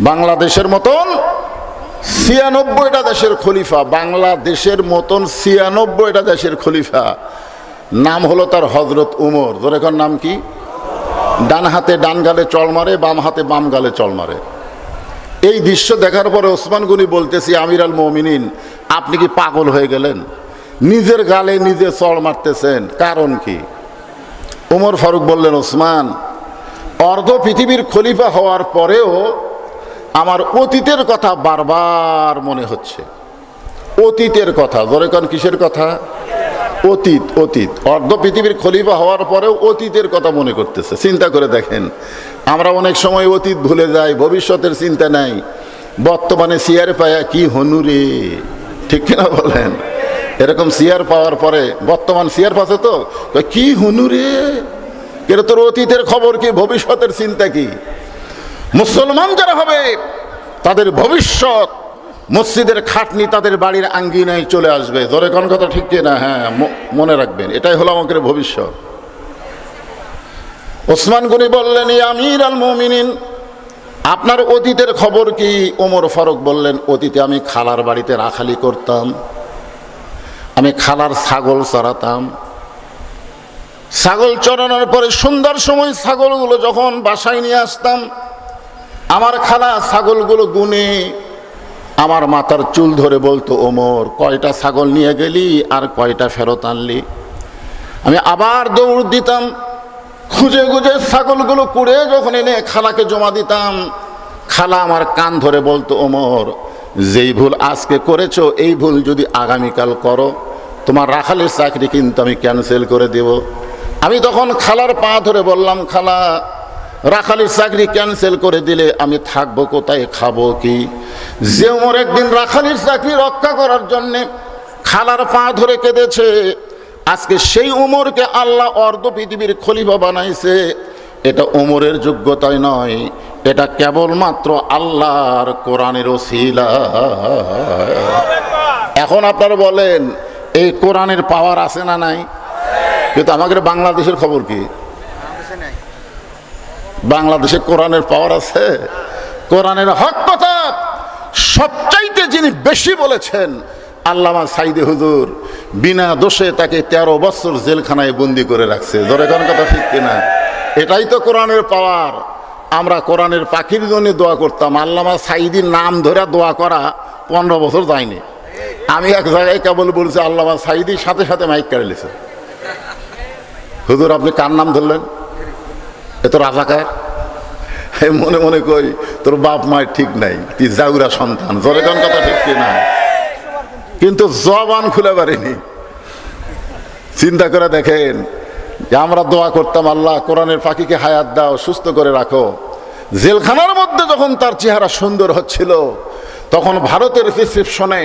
বাংলাদেশের মতন ছিয়ানব্বইটা দেশের খলিফা, বাংলাদেশের মতন ছিয়ানব্বইটা দেশের খলিফা। নাম হলো তার হজরত উমর। এখন নাম কি? ডান হাতে ডান গালে চল মারে, বাম হাতে বাম গালে চল মারে। এই দৃশ্য দেখার পরে ওসমান গনি বলতেছি, আমির আল মমিনিন, আপনি কি পাগল হয়ে গেলেন? নিজের গালে নিজে চড় মারতেছেন, কারণ কি? ওমর ফারুক বললেন, ওসমান, অর্ধ পৃথিবীর খলিফা হওয়ার পরেও আমার অতীতের কথা বারবার মনে হচ্ছে। অতীতের কথা ধরে কন কিসের কথা? অতীত অতীত। অর্ধ পৃথিবীর খলিফা হওয়ার পরেও অতীতের কথা মনে করতেছে। চিন্তা করে দেখেন, আমরা অনেক সময় অতীত ভুলে যাই, ভবিষ্যতের চিন্তা নাই। বর্তমানে সিয়ার পায়া কি হনুরে ঠিক কিনা বলেন? এরকম সিয়ার পাওয়ার পরে, বর্তমান সিয়ার পাচ্ছে তো? কি হনুরে এটা তোর অতীতের খবর কি? ভবিষ্যতের চিন্তা কি? মুসলমান যারা হবে, তাদের ভবিষ্যৎ মসজিদের খাটনি তাদের বাড়ির আঙ্গিনায় চলে আসবে। জোরে কোন কথা ঠিক না হ্যাঁ মনে রাখবেন, এটাই হলো আমাদের ভবিষ্যৎ। ওসমান গনি বললেন "ইয়া আমির আল মমিনিন, আপনার অতীতের খবর কি? ওমর ফারুক বললেন, অতীতে আমি খালার বাড়িতে রাখালি করতাম, আমি খালার ছাগল চড়াতাম। ছাগল চড়ানোর পরে সুন্দর সময় ছাগলগুলো যখন বাসায় নিয়ে আসতাম আমার খালা ছাগলগুলো গুনে, আমার মাথার চুল ধরে বলতো, ওমর, কয়টা ছাগল নিয়ে গেলি আর কয়টা ফেরত আনলি? আমি আবার দৌড় দিতাম, খুঁজে খুঁজে ছাগলগুলো কুড়ে যখন এনে খালাকে জমা দিতাম, খালা আমার কান ধরে বলতো, ওমর, যেই ভুল আজকে করেছ, এই ভুল যদি আগামীকাল করো, তোমার রাখালের চাকরি কিন্তু আমি ক্যান্সেল করে দেব। আমি তখন খালার পা ধরে বললাম, খালা রাখালির চাকরি ক্যান্সেল করে দিলে আমি থাকব কোথায়, খাব কি? যে ওমর একদিন রাখালির চাকরি রক্ষা করার জন্যে খালার পা ধরে কেঁদেছে। আজকে সেই উমরকে আল্লাহ অর্ধ পৃথিবীর খলিফা বানাইছে। এটা উমরের যোগ্যতাই নয়, এটা কেবলমাত্র আল্লাহর কোরআনের ওসিলা। এখন আপনারা বলেন, এই কোরআনের পাওয়ার আছে না নাই? কিন্তু আমাদের বাংলাদেশের খবর কি? বাংলাদেশে কোরআনের পাওয়ার আছে। কোরআনের হক কথা সবচাইতে যিনি বেশি বলেছেন আল্লামা সাইদে হুজুর, বিনা দোষে তাকে তেরো বছর জেলখানায় বন্দি করে রাখছে। ধরে কোন কথা ঠিক কিনা? এটাই তো কোরআনের পাওয়ার আমরা কোরআনের পাখির জন্য দোয়া করতাম। আল্লামা সাইদির নাম ধরে দোয়া করা পনেরো বছর যায়নি। আমি এক জায়গায় কেবল বলছি, আল্লামা সাইদির সাথে সাথে মাইক কেড়ে হুজুর, আপনি কার নাম ধরলেন? এ তো রাজাকার এই মনে মনে কই, তোর বাপ মায়ের ঠিক নাই তুই জাউরা সন্তান, জোরে কোন কথা ঠিক না? কিন্তু জবান খুলে পারিনি। চিন্তা করে দেখেন যে আমরা দোয়া করতাম, আল্লাহ কোরআনের পাখিকে হায়াত দাও, সুস্থ করে রাখো। জেলখানার মধ্যে যখন তার চেহারা সুন্দর হচ্ছিল, তখন ভারতের প্রেসক্রিপশনে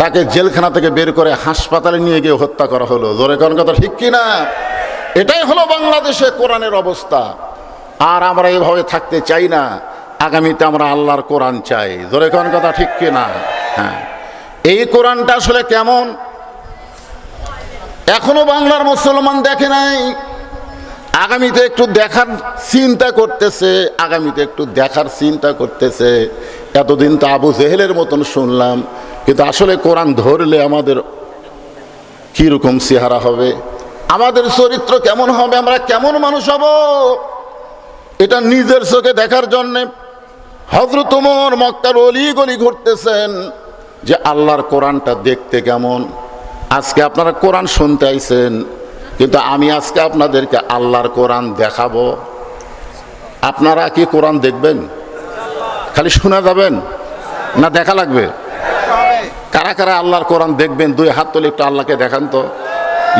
তাকে জেলখানা থেকে বের করে হাসপাতালে নিয়ে গিয়ে হত্যা করা হলো। জোরে কোন কথা ঠিক কি না? এটাই হলো বাংলাদেশে কোরআনের অবস্থা। আর আমরা এভাবে থাকতে চাই না। আগামীতে আমরা আল্লাহর কোরআন চাই। জোরে কোন কথা ঠিক কি না? হ্যাঁ। এই কোরআনটা আসলে কেমন? এখনও বাংলার মুসলমান দেখে নাই। আগামীতে একটু দেখার চিন্তা করতেছে, আগামীতে একটু দেখার চিন্তা করতেছে। এতদিন তো আবু জেহেলের মতন শুনলাম, কিন্তু আসলে কোরআন ধরলে আমাদের কীরকম চেহারা হবে? আমাদের চরিত্র কেমন হবে? আমরা কেমন মানুষ হব? এটা নিজের চোখে দেখার জন্যে হজরত উমর মক্কার অলি গলি ঘুরতেছেন যে আল্লাহর কোরআনটা দেখতে কেমন? আজকে আপনারা কোরআন শুনতে আইছেন, কিন্তু আমি আজকে আপনাদেরকে আল্লাহর কোরআন দেখাবো। আপনারা কি কোরআন দেখবেন? খালি শোনা যাবেন? না দেখা লাগবে? কারা কারা আল্লাহর কোরআন দেখবেন? দুই হাত তুলে একটু আল্লাহকে দেখান তো।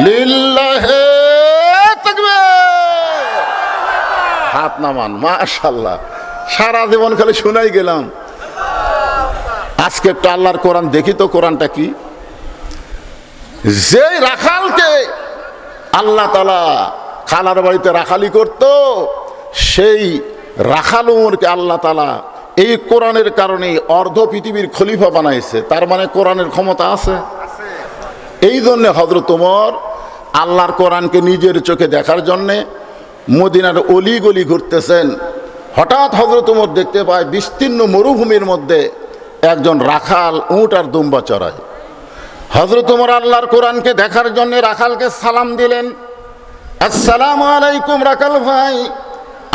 লিল্লাহে তাকবীর। হাত নামান মাশাল্লাহ সারা জীবন খালি শোনাই গেলাম। আজকে একটু আল্লাহর কোরআন দেখি তো কোরআনটা কি? যে রাখালকে আল্লাহ তালা খালার বাড়িতে রাখালি করত সেই রাখাল উমরকে আল্লাহ তালা এই কোরআনের কারণে অর্ধ পৃথিবীর খলিফা বানাইছে। তার মানে কোরআনের ক্ষমতা আছে। এই জন্যে হজরত উমর আল্লাহর কোরআনকে নিজের চোখে দেখার জন্যে মদিনার অলি গলি ঘুরতেছেন। হঠাৎ হজরত উমর দেখতে পায় বিস্তীর্ণ মরুভূমির মধ্যে একজন রাখাল উঁট আর দুম্বা চড়ায়। হজরত উমর আল্লাহর কোরআনকে দেখার জন্য রাখালকে সালাম দিলেন। আসসালামু আলাইকুম রাখাল ভাই,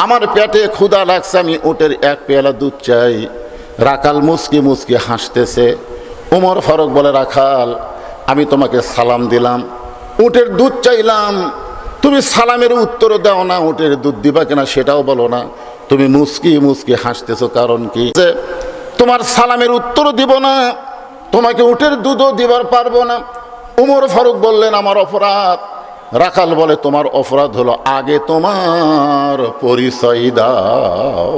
আমার পেটে ক্ষুধা লাগছে, আমি উটের এক পেয়ালা দুধ চাই। রাখাল মুসকি মুসকি হাসতেছে। উমর ফারুক বলে, রাখাল, আমি তোমাকে সালাম দিলাম, উটের দুধ চাইলাম তুমি সালামের উত্তর দাও না, উটের দুধ দিবা কিনা সেটাও বলো না। তুমি মুসকি মুসকি হাসতেছো, কারণ কি? যে তোমার সালামের উত্তর দিব না, তোমাকে উটের দুধও দিবার পারব না। উমর ফারুক বললেন, আমার অপরাধ। রাখাল বলে, তোমার অপরাধ হলো আগে তোমার পরিচয় দাও।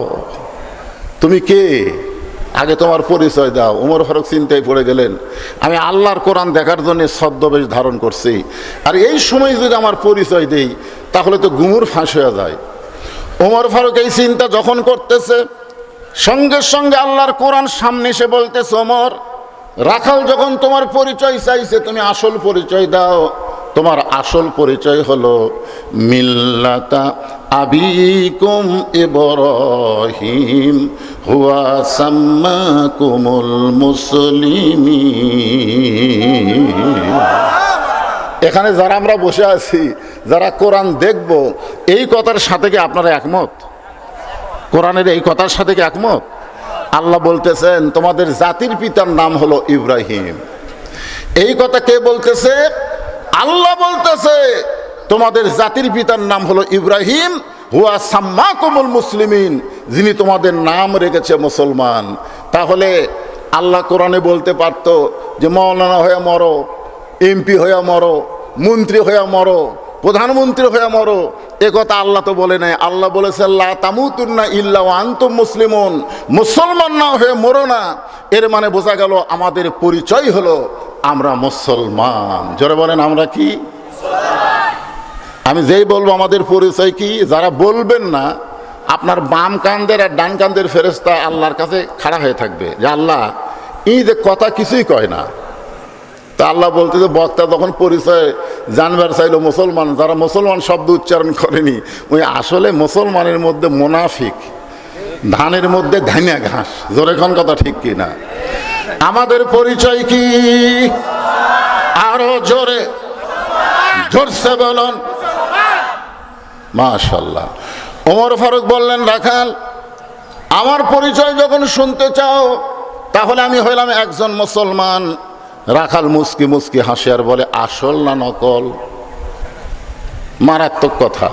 তুমি কে? আগে তোমার পরিচয় দাও। উমর ফারুক চিন্তায় পড়ে গেলেন, আমি আল্লাহর কোরআন দেখার জন্য ছদ্মবেশ ধারণ করছি। আর এই সময় যদি আমার পরিচয় দেই, তাহলে তো গুমুর ফাঁস হয়ে যায়। উমর ফারুক এই চিন্তা যখন করতেছে, সঙ্গে সঙ্গে আল্লাহর কোরআন সামনে এসে বলতেছে ওমর রাখাল যখন তোমার পরিচয় চাইছে, তুমি আসল পরিচয় দাও। তোমার আসল পরিচয় হলো মিল্লাতা আবিকুম ইব্রাহিম হুয়া সাম্মাকুমুল মুসলিমিন। এখানে যারা আমরা বসে আছি, যারা কোরআন দেখব, এই কথার সাথে কি আপনারা একমত? কোরআনের এই কথার সাথে কি একমত? আল্লাহ বলতেছেন, তোমাদের জাতির পিতার নাম হলো ইব্রাহিম। এই কথা কে বলতেছে? আল্লাহ বলতেছে তোমাদের জাতির পিতার নাম হলো ইব্রাহিম, হুয়া সাম্মা কমল মুসলিমিন, যিনি তোমাদের নাম রেখেছে মুসলমান। তাহলে আল্লাহ কোরআনে বলতে পারতো যে, মৌলানা হয়ে মরো, এমপি হয়ে মরো, মন্ত্রী হয়ে মরো, প্রধানমন্ত্রী হয়ে মরো। এ কথা আল্লাহ তো বলে নাই। আল্লাহ বলেছে তামুতুন্না ইল্লা আন্তম মুসলিমন। মুসলমান না হয়ে মরো না। এর মানে বোঝা গেল আমাদের পরিচয় হলো আমরা মুসলমান। জোরে বলেন, আমরা কি? আমি যেই বলব, আমাদের পরিচয় কি? যারা বলবেন না, আপনার বাম কান্দের আর ডান কান্দের ফেরেস্তা আল্লাহর কাছে খাড়া হয়ে থাকবে। যে আল্লাহ, এই যে কথা কিছুই কয় না। তা আল্লাহ বলতে যে, বক্তা তখন পরিচয় জানবার চাইলো মুসলমান। যারা মুসলমান শব্দ উচ্চারণ করেনি, ওই আসলে মুসলমানের মধ্যে মোনাফিক, ধানের মধ্যে ধানিয়া ঘাস। জোরে কোন কথা ঠিক কি না? আমাদের পরিচয় কি? আরও জোরে, জোরসে বলুন। মাশাল্লাহ ওমর ফারুক বললেন, রাখাল, আমার পরিচয় যখন শুনতে চাও, তাহলে আমি হইলাম একজন মুসলমান। রাখাল মুসকি মুসকি হাসি আর বলে, আসল না নকল? মারাত্মক কথা।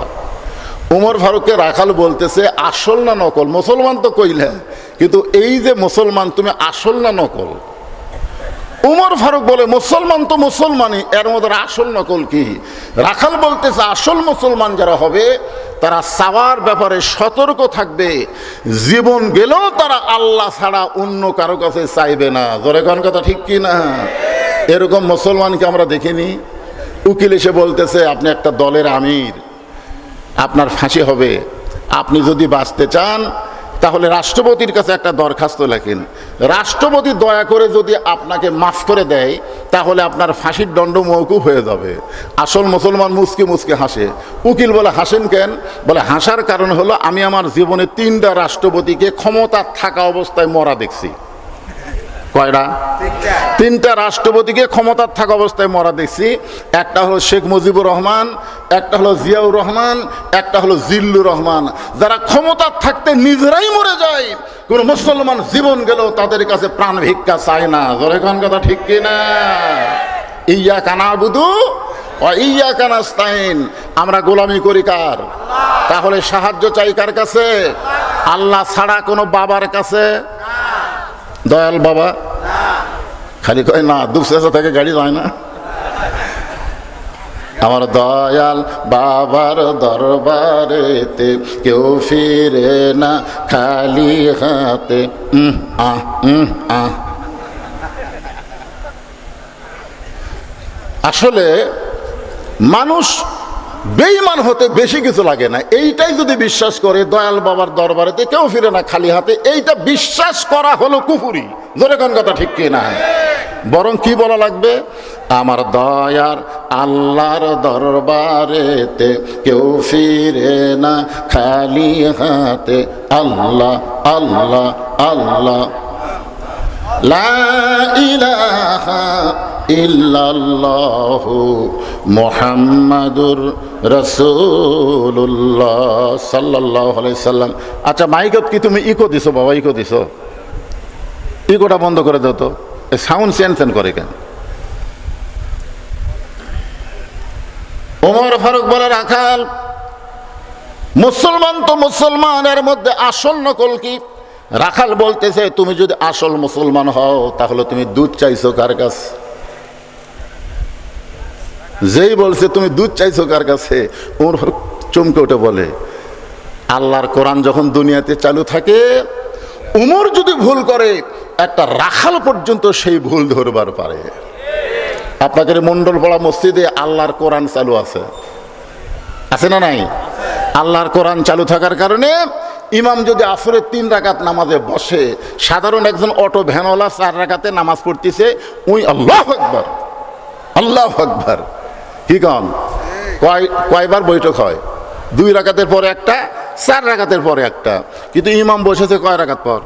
উমর ফারুককে রাখাল বলতেছে, আসল না নকল? মুসলমান তো কইলে কিন্তু এই যে মুসলমান, তুমি আসল না নকল? উমর ফারুক বলে, মুসলমান তো মুসলমানই, এর মধ্যে আসল নকল কি? রাখাল বলতেছে, আসল মুসলমান যারা হবে, তারা সাওয়ার ব্যাপারে সতর্ক থাকবে। জীবন গেলেও তারা আল্লাহ ছাড়া অন্য কারও কাছে চাইবে না। জোরে কোন কথা ঠিক কি না? এরকম মুসলমানকে আমরা দেখিনি। উকিল এসে বলতেছে, আপনি একটা দলের আমির, আপনার ফাঁসি হবে। আপনি যদি বাঁচতে চান তাহলে রাষ্ট্রপতির কাছে একটা দরখাস্ত লেখেন, রাষ্ট্রপতি দয়া করে যদি আপনাকে মাফ করে দেয়, তাহলে আপনার ফাঁসির দণ্ড মৌকুফ হয়ে যাবে। আসল মুসলমান মুসকি মুসকে হাসে। উকিল বলে, হাসেন কেন? বলে, হাসার কারণ হলো আমি আমার জীবনে তিনটা রাষ্ট্রপতিকে ক্ষমতা থাকা অবস্থায় মরা দেখছি। কয়টা? তিনটা। রাষ্ট্রপতিকে ক্ষমতার থাকা অবস্থায় মরা দেখছি। একটা হলো শেখ মুজিবুর রহমান একটা হলো জিয়াউর রহমান একটা হলো জিল্লুর রহমান। যারা ক্ষমতার থাকতে নিজেরাই মরে যায় কোন মুসলমান জীবন গেলেও তাদের কাছে প্রাণ ভিক্ষা চায় না। জোরে কোন কথা ঠিক কিনা? ইয়া কানা বুধু ইয়া কানাস্তাইন আমরা গোলামি করি কার? তাহলে সাহায্য চাই কার কাছে? আল্লাহ ছাড়া কোনো বাবার কাছে? দয়াল বাবা। খালি কয়, না দুপসেসা থেকে, গাড়ি যায় না। আমার দয়াল বাবার দরবারেতে কেউ ফিরে না, খালি হাতে আসলে মানুষ বেইমান হতে বেশি কিছু লাগে না। এইটাই যদি বিশ্বাস করে দয়াল বাবার দরবারেতে কেউ ফিরে না খালি হাতে, এইটা বিশ্বাস করা হলো কুফুরি। কোন কথা ঠিক কি না বরং কি বলা লাগবে? আমার দয়ার আল্লাহর দরবারেতে কেউ ফিরে না খালি হাতে, আল্লাহ আল্লাহ আল্লাহ। লা ইলাহা ইল্লাল্লাহু মুহাম্মাদুর রাসূলুল্লাহ সাল্লাল্লাহু আলাইহি সাল্লাম। আচ্ছা মাইকত কি তুমি ইকো দিছো বাবা? ইকো দিছো? ইকোটা বন্ধ করে দাও তো। সাউন্ড সেনসেন করে কেন? ওমর ফারুক বলে রাখাল মুসলমান তো মুসলমানের মধ্যে আসল নকল কি? রাখাল বলতেছে, তুমি যদি আসল মুসলমান হও, তাহলে তুমি দুধ চাইছো কার কাছে? যেই বলছে, তুমি দুধ চাইছো কার কাছে? ফারুক চমকে উঠে বলে, আল্লাহর কোরআন যখন দুনিয়াতে চালু থাকে, উমর যদি ভুল করে, একটা রাখাল পর্যন্ত সেই ভুল ধরবার পারে। আপনাদের মন্ডল পড়া মসজিদে আল্লাহর কোরআন চালু আছে। আছে না নাই? আল্লাহর কোরআন চালু থাকার কারণে ইমাম যদি আসরের তিন রাকাত নামাজে বসে, সাধারণ একজন অটো ভ্যানওয়ালা চার রাকাতে নামাজ পড়তেছে উই আল্লাহ আকবার আল্লাহ আকবার। কি কয় কয়বার বৈঠক হয়? দুই রাকাতের পরে একটা, চার রাকাতের পরে একটা। কিন্তু ইমাম বসেছে কয় রাকাত পর?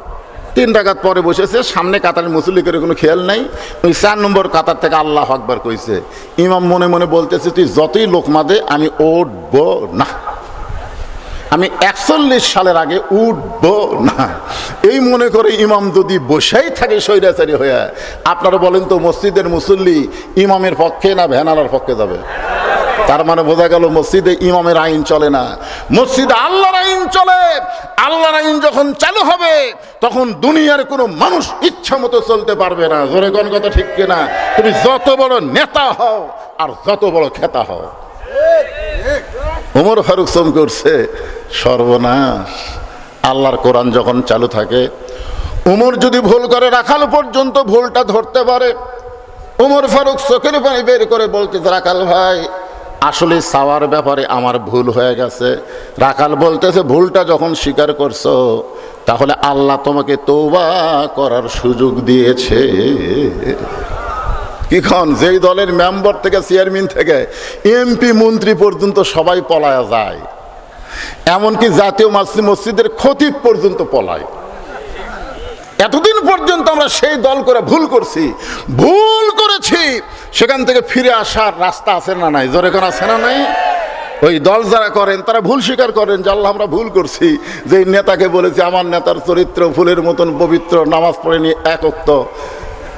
তিন রাকাত পরে বসেছে, সামনে কাতারের মুসল্লিকের কোনো খেয়াল নাই। ওই চার নম্বর কাতার থেকে আল্লাহ আকবার কইছে। ইমাম মনে মনে বলতেছে, তুই যতই লোক মাদে, আমি ওঠবো না। আমি একচল্লিশ সালের আগে উঠব না। এই মনে করে ইমাম যদি বসেই থাকে স্বৈরাচারী হয়ে, আপনারা বলেন তো মসজিদের মুসল্লি ইমামের পক্ষে না ভ্যানালার পক্ষে যাবে? তার মানে বোঝা গেল মসজিদে ইমামের আইন চলে না। মসজিদে আল্লাহর আইন চলে। আল্লাহর আইন যখন চালু হবে, তখন দুনিয়ার কোনো মানুষ ইচ্ছা মতো চলতে পারবে না। জোরে কোন কথা ঠিক কিনা? তুমি যত বড় নেতা হও আর যত বড় খেতা হও। ওমর ফারুক চম করছে, সর্বনাশ। আল্লাহর কোরআন যখন চালু থাকে, উমর যদি ভুল করে রাখাল পর্যন্ত ভুলটা ধরতে পারে, উমর ফারুক চোখের পানি বের করে বলতে রাখাল ভাই, আসলে সাওয়ার ব্যাপারে আমার ভুল হয়ে গেছে। রাখাল বলতেছে, ভুলটা যখন স্বীকার করছ, তাহলে আল্লাহ তোমাকে তৌবা করার সুযোগ দিয়েছে। কিখন যেই দলের মেম্বার থেকে, চেয়ারম্যান থেকে, এমপি, মন্ত্রী পর্যন্ত সবাই পলায়া যায়। এমনকি জাতীয় মাসি মসজিদের খতিব পর্যন্ত পলায়। এতদিন পর্যন্ত আমরা সেই দল করে ভুল করছি। ভুল করেছি। সেখান থেকে ফিরে আসার রাস্তা আছে না নাই? জোরে কোন আছে না নাই? ওই দল যারা করেন, তারা ভুল স্বীকার করেন যে আল্লাহ, আমরা ভুল করছি। যে নেতাকে বলেছি, আমার নেতার চরিত্র ফুলের মতন পবিত্র, নামাজ পড়েনি একক্ত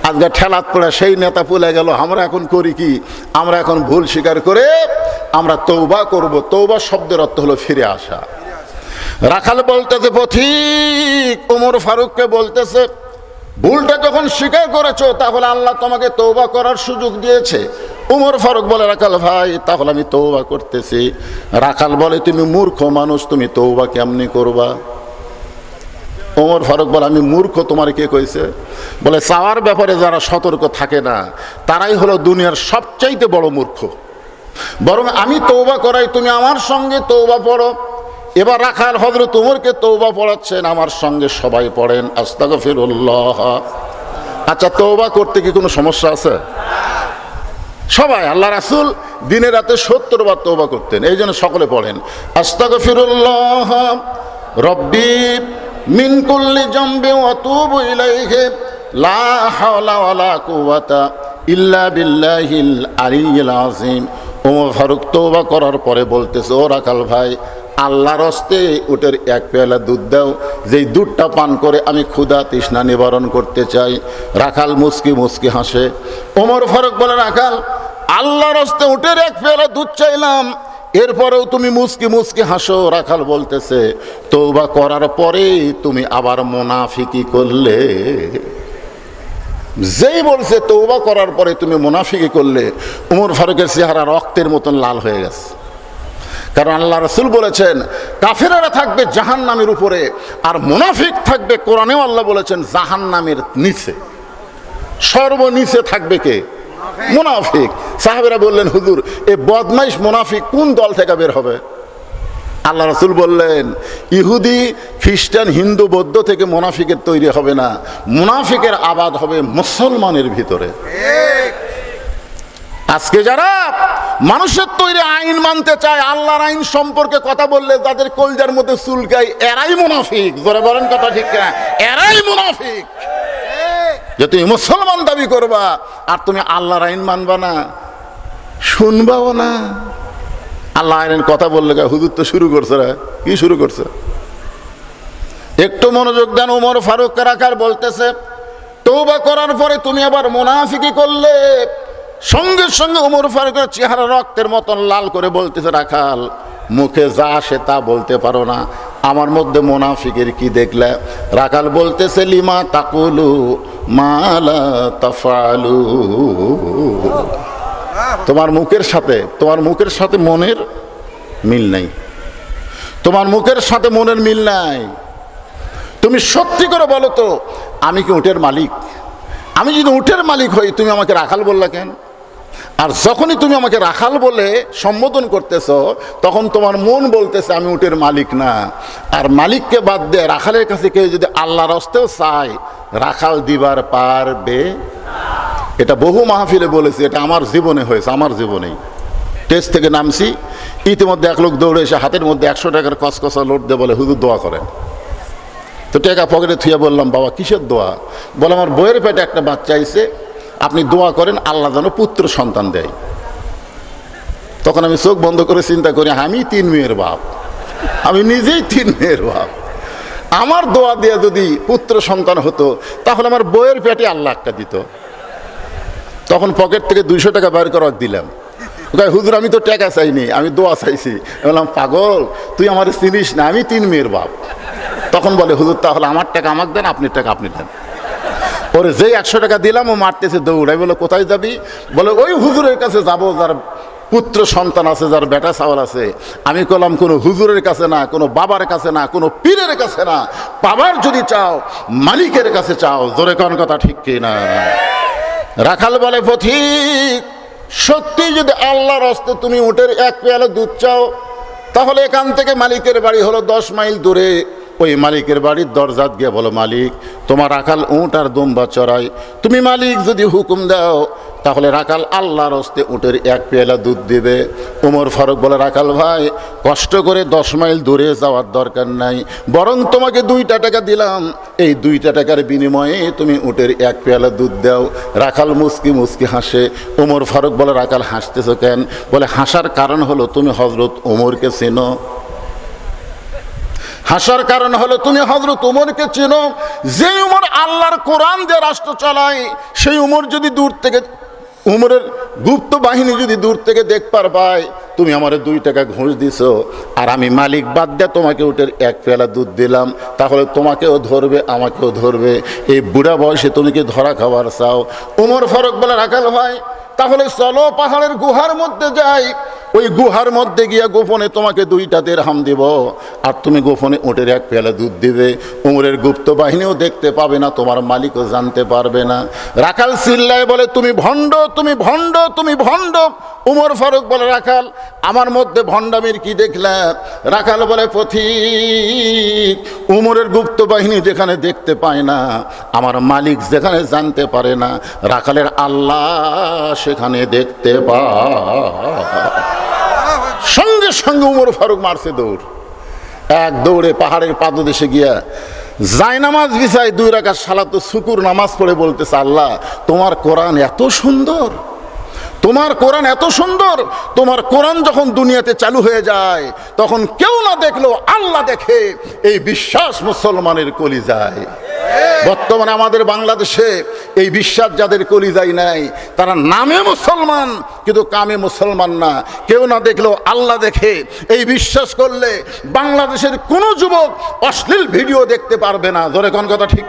আজকে ঠেলাত পড়ে সেই নেতা পুলে গেল, আমরা এখন করি কি? আমরা এখন ভুল স্বীকার করে আমরা তৌবা করব। তৌবা শব্দের অর্থ হলো ফিরে আসা। রাখাল বলতেছে, পথিক ওমর ফারুককে বলতেছে, ভুলটা যখন স্বীকার করেছ, তাহলে আল্লাহ তোমাকে তৌবা করার সুযোগ দিয়েছে। উমর ফারুক বলে, রাখাল ভাই, তাহলে আমি তৌবা করতেছি। রাখাল বলে, তুমি মূর্খ মানুষ, তুমি তৌবা কেমনি করবা? ওমর ফারুক বলে, আমি মূর্খ, তোমার কে কইছে? বলে, চাওয়ার ব্যাপারে যারা সতর্ক থাকে না, তারাই হলো দুনিয়ার সবচাইতে বড় মূর্খ। বরং আমি তৌবা করাই, তুমি আমার সঙ্গে তৌবা পড়ো। এবার রাখাল হজরত উমরকে তৌবা পড়াচ্ছেন, আমার সঙ্গে সবাই পড়েন। আস্তাগফিরুল্লাহ। আচ্ছা তৌবা করতে কি কোনো সমস্যা আছে? সবাই, আল্লাহ রাসুল দিনে রাতে সত্তর বার তৌবা করতেন, এই জন্য সকলে পড়েন। আস্তাগফিরুল্লাহ। রব্বি মিন কুল্লি জম্বে অতুবু ইলাইহি, লা হাওলা ওয়ালা কুওয়াতা ইল্লা বিল্লাহিল আলিয়্যিল আযীম। ওমর ফারুক তওবা করার পরে বলতেছে, ও রাকাল ভাই, আল্লাহর হস্তে উটের এক পেয়ালা দুধ দাও। যেই দুধটা পান করে আমি ক্ষুধা তৃষ্ণা নিবারণ করতে চাই। রাখাল মুসকি মুসকি হাসে। ওমর ফারুক বলে রাখাল আল্লাহর হস্তে উটের এক পেয়ালা দুধ চাইলাম। এরপরেও তুমি মুসকি মুসকি হাসো, রাখাল বলতেছে তৌবা করার পরে তুমি আবার মোনাফিকি করলে। যেই বলছে তৌবা করার পরে তুমি মোনাফিকি করলে, উমর ফারুকের চেহারা রক্তের মতন লাল হয়ে গেছে। কারণ আল্লাহ রসুল বলেছেন, কাফেরারা থাকবে জাহান নামের উপরে আর মোনাফিক থাকবে কোরআনেও আল্লাহ বলেছেন জাহান নামের নিচে। সর্বনিচে থাকবে কে? মুনাফিক। সাহেবেরা বললেন হুজুর এ বদমাইশ মুনাফিক কোন দল থেকে বের হবে? আল্লাহ রসুল বললেন ইহুদি খ্রিস্টান হিন্দু বৌদ্ধ থেকে মুনাফিকের তৈরি হবে না। মুনাফিকের আবাদ হবে মুসলমানের ভিতরে। আজকে যারা মানুষের তৈরি আইন মানতে চায় আল্লাহর আইন সম্পর্কে কথা বললে তাদের কলজার মধ্যে চুলকায় এরাই মুনাফিক। জোরে বলেন কথা ঠিক না এরাই মুনাফিক। যে তুমি মুসলমান দাবি করবা আর তুমি আল্লাহর আইন মানবা না শুনবাও না। আল্লাহ আইনের কথা বললে গা, হুজুর তো শুরু করছে রে কি শুরু করছে? একটু মনোযোগ দেন ওমর ফারুক কারাকার বলতেছে তৌবা করার পরে তুমি আবার মোনাফিকি করলে। সঙ্গে সঙ্গে ওমর ফারুকের চেহারা রক্তের মতন লাল করে বলতেছে রাখাল মুখে যা সে তা বলতে পারো না। আমার মধ্যে মোনাফিকের কি দেখলে? রাখাল বলতেছে, লিমা তাকুলু মালা তাফালু তোমার মুখের সাথে, তোমার মুখের সাথে মনের মিল নাই। তোমার মুখের সাথে মনের মিল নাই। তুমি সত্যি করে বলো তো, আমি কি উটের মালিক? আমি যদি উটের মালিক হই, তুমি আমাকে রাখাল বললা কেন? আর যখনই তুমি আমাকে রাখাল বলে সম্বোধন করতেছ, তখন তোমার মন বলতেছে, আমি উটের মালিক না। আর মালিককে বাদ দিয়ে রাখালের কাছে কেউ যদি আল্লাহর হস্তেও চায়, রাখাল দিবার পারবে এটা বহু মাহফিলে বলেছি, এটা আমার জীবনে হয়েছে, আমার জীবনেই। টেস্ট থেকে নামছি, ইতিমধ্যে এক লোক দৌড়ে এসে হাতের মধ্যে একশো টাকার কসকসা লোড দিয়ে বলে, হুজুর দোয়া করেন। তো টাকা পকেটে থুয়ে বললাম, বাবা, কিসের দোয়া? বলে, আমার বইয়ের পেটে একটা বাচ্চা আইছে আপনি দোয়া করেন, আল্লাহ যেন পুত্র সন্তান দেয়। তখন আমি চোখ বন্ধ করে চিন্তা করি, আমি তিন মেয়ের বাপ। আমি নিজেই তিন মেয়ের বাপ। আমার দোয়া দিয়ে যদি পুত্র সন্তান হতো, তাহলে আমার বইয়ের পেটে আল্লাহ একটা দিত। তখন পকেট থেকে দুইশো টাকা বের করার দিলাম। হুজুর, আমি তো টাকা চাইনি, আমি দোয়া চাইছি। বললাম, পাগল, তুই আমার চিনিস না, আমি তিন মেয়ের বাপ। তখন বলে, হুজুর, তাহলে আমার টাকা আমাকে দেন, আপনি টাকা আপনি দেন। ওরে যেই একশো টাকা দিলাম, ও মারতেছে দৌড়। আমি বলে কোথায় যাবি? বলে, ওই হুজুরের কাছে যাব, যার পুত্র সন্তান আছে, যার বেটা চাওয়াল আছে। আমি কলাম কোনো হুজুরের কাছে না, কোনো বাবার কাছে না, কোনো পীরের কাছে না। বাবার যদি চাও, মালিকের কাছে চাও, জোরে কোন কথা ঠিক কি না? রাখাল বলে পথিক সত্যি যদি আল্লাহর হস্তে তুমি উটের এক পেয়ালা দুধ চাও, তাহলে এখান থেকে মালিকের বাড়ি হলো দশ মাইল দূরে। ওই মালিকের বাড়ির দরজাত গিয়ে বলো, মালিক, তোমার রাখাল উঁট আর দুম্বা চড়াই। তুমি মালিক, যদি হুকুম দাও, তাহলে রাখাল আল্লাহর হস্তে উটের এক পেয়ালা দুধ দিবে। উমর ফারুক বলে রাখাল ভাই, কষ্ট করে দশ মাইল দূরে যাওয়ার দরকার নাই। বরং তোমাকে দুইটা টাকা দিলাম। এই দুইটা টাকার বিনিময়ে তুমি উটের এক পেয়ালা দুধ দাও। রাখাল মুসকি মুসকি হাসে। উমর ফারুক বলে রাখাল হাসতেছো কেন? বলে, হাসার কারণ হলো তুমি হজরত উমরকে চেনো। হাসার কারণ হলো তুমি হজরত উমরকে চেনো যে উমর আল্লাহর কোরআন দিয়ে রাষ্ট্র চালায়, সেই উমর যদি দূর থেকে, উমরের গুপ্ত বাহিনী যদি দূর থেকে দেখবার পায়, তুমি আমার দুই টাকা ঘুষ দিছো, আর আমি মালিক বাদ দিয়ে তোমাকে উটের এক পেলা দুধ দিলাম, তাহলে তোমাকেও ধরবে, আমাকেও ধরবে। এই বুড়া বয়সে তুমি কি ধরা খাবার চাও? উমর ফরক বলে, রাখাল ভাই, তাহলে চলো পাহাড়ের গুহার মধ্যে যাই। ওই গুহার মধ্যে গিয়া গোপনে তোমাকে দুইটা দেড়হাম দিব। আর তুমি গোপনে ওটের এক পেয়ালা দুধ দিবে। উমরের গুপ্ত বাহিনীও দেখতে পাবে না, তোমার মালিকও জানতে পারবে না। রাখাল সিল্লায় বলে, তুমি ভণ্ড তুমি ভণ্ড তুমি ভণ্ড। উমর ফারুক বলে, রাখাল, আমার মধ্যে ভণ্ডামির কি দেখলে? রাখাল বলে, পথিক, উমরের গুপ্ত বাহিনী যেখানে দেখতে পায় না, আমার মালিক যেখানে জানতে পারে না, রাখালের আল্লাহ সেখানে দেখতে পায়। সঙ্গে সঙ্গে উমর ফারুক মারছে দৌড়। এক দৌড়ে পাহাড়ের পাদদেশে গিয়া জায় নামাজ বিছায় দুই রাখা সালাত শুকুর নামাজ পড়ে বলতেছে, আল্লাহ, তোমার কোরআন এত সুন্দর। তোমার কোরআন এত সুন্দর। তোমার কোরআন যখন দুনিয়াতে চালু হয়ে যায়, তখন কেউ না দেখলেও আল্লাহ দেখে এই বিশ্বাস মুসলমানের কলি যায় বর্তমানে আমাদের বাংলাদেশে এই বিশ্বাস যাদের কলিজাই নাই, তারা নামে মুসলমান, কিন্তু কামে মুসলমান না। কেউ না দেখলেও আল্লাহ দেখে। এই বিশ্বাস করলে বাংলাদেশের কোনো যুবক অশ্লীল ভিডিও দেখতে পারবে না। ধরে কোন কথা ঠিক?